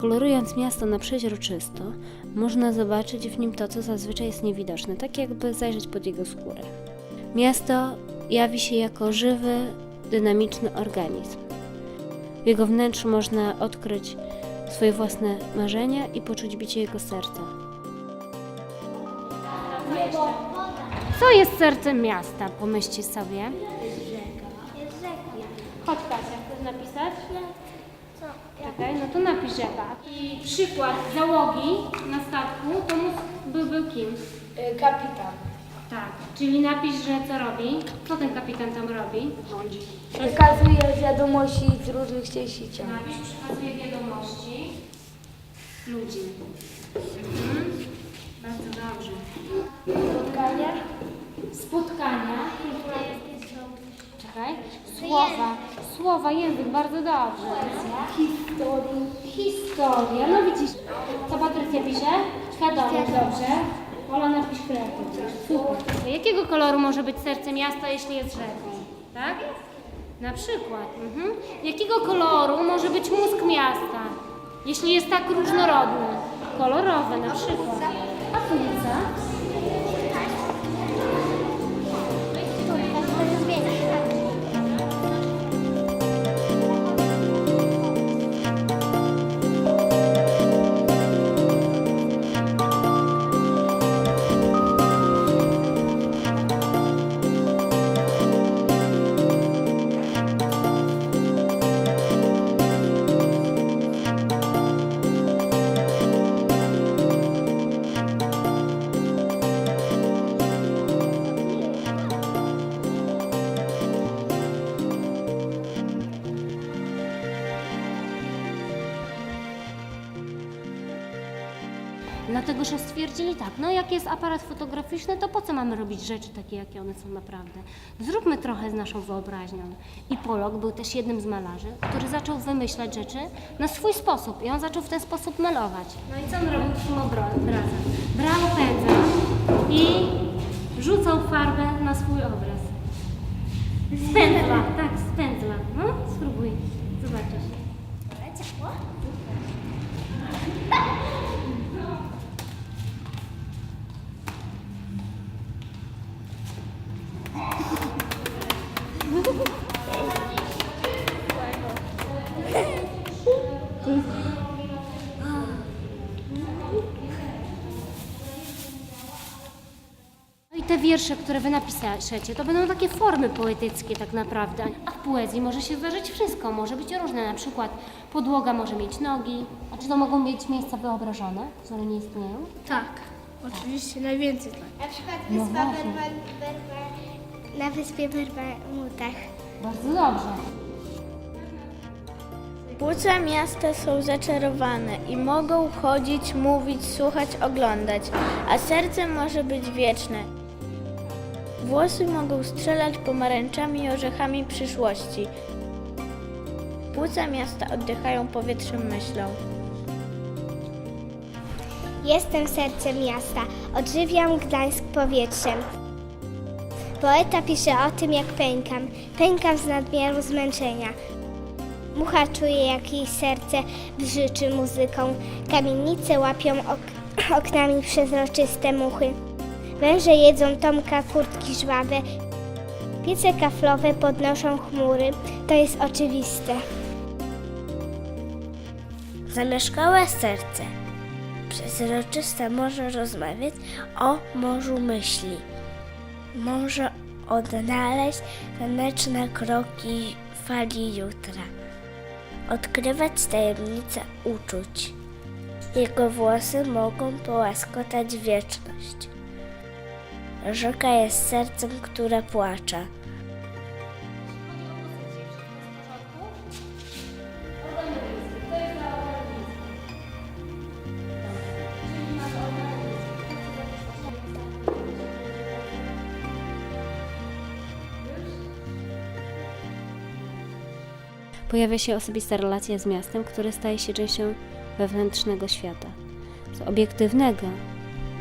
Kolorując miasto na przeźroczysto, można zobaczyć w nim to, co zazwyczaj jest niewidoczne, tak jakby zajrzeć pod jego skórę. Miasto jawi się jako żywy, dynamiczny organizm. W jego wnętrzu można odkryć swoje własne marzenia i poczuć bicie jego serca. Co jest sercem miasta? Pomyślcie sobie. Chodź Kasia, chcesz napisać? Czekaj, no to napisz rzeka. I przykład załogi na statku to mógł, był, był kim? Kapitan. Tak, czyli napisz, że co robi. Co ten kapitan tam robi? Rządzi. Przekazuje wiadomości z różnych części ciała. Napisz, przekazuje wiadomości ludzi. Mhm. Bardzo dobrze. Spotkania. Spotkania. Czekaj. Słowa. Słowa, język, bardzo dobrze. Historii. Historia. No widzisz, co Patrycja pisze? Świadomość, dobrze. Ola napisz kreatyw. Super. Jakiego koloru może być serce miasta, jeśli jest rzeką? Tak? Na przykład. Mhm. Jakiego koloru może być mózg miasta, jeśli jest tak różnorodny? Kolorowy na przykład. A płuca? Dlatego, że stwierdzili tak, no jak jest aparat fotograficzny, to po co mamy robić rzeczy takie, jakie one są naprawdę? Zróbmy trochę z naszą wyobraźnią. I Polok był też jednym z malarzy, który zaczął wymyślać rzeczy na swój sposób i on zaczął w ten sposób malować. No i co on robił z tym obra- obrazem? Brał pędzel i rzucał farbę na swój obraz. Z pędzla, tak, z pędzla. No, spróbuj, zobaczysz. No te wiersze, które wy napiszecie, to będą takie formy poetyckie tak naprawdę. A w poezji może się zdarzyć wszystko, może być różne. Na przykład podłoga może mieć nogi. A czy to mogą mieć miejsca wyobrażone, które nie istnieją? Tak. Oczywiście najwięcej tak. Na przykład No wyspa właśnie. Berwa, Berwa, na wyspie Bermudach. Bardzo dobrze. Płuca miasta są zaczarowane i mogą chodzić, mówić, słuchać, oglądać, a serce może być wieczne. Włosy mogą strzelać pomarańczami i orzechami przyszłości. Płuca miasta oddychają powietrzem myślą. Jestem sercem miasta, odżywiam Gdańsk powietrzem. Poeta pisze o tym, jak pękam. Pękam z nadmiaru zmęczenia. Mucha czuje, jak jej serce brzyczy muzyką. Kamienice łapią ok- oknami przezroczyste muchy. Węże jedzą Tomka kurtki żwawe. Piece kaflowe podnoszą chmury. To jest oczywiste. Zamieszkałe serce. Przezroczyste może rozmawiać o morzu myśli. Może odnaleźć taneczne kroki fali jutra. Odkrywać tajemnice uczuć. Jego włosy mogą połaskotać wieczność. Rzeka jest sercem, które płacze. Pojawia się osobista relacja z miastem, które staje się częścią wewnętrznego świata. Z obiektywnego,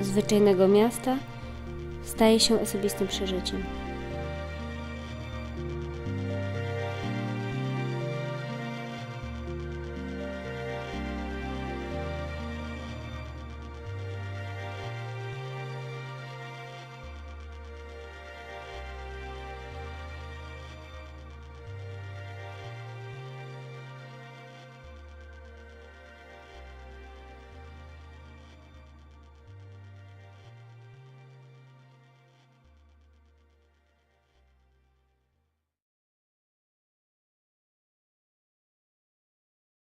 zwyczajnego miasta staje się osobistym przeżyciem.